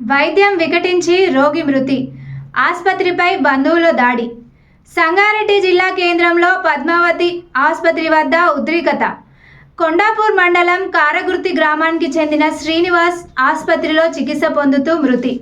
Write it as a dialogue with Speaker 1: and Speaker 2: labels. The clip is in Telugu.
Speaker 1: వైద్యం వికటించి రోగి మృతి. ఆసుపత్రిపై బంధువుల దాడి. సంగారెడ్డి జిల్లా కేంద్రంలో పద్మావతి ఆసుపత్రి వద్ద ఉద్రికత. కొండాపూర్ మండలం కారగుర్తి గ్రామానికి చెందిన శ్రీనివాస్ ఆసుపత్రిలో చికిత్స పొందుతూ మృతి.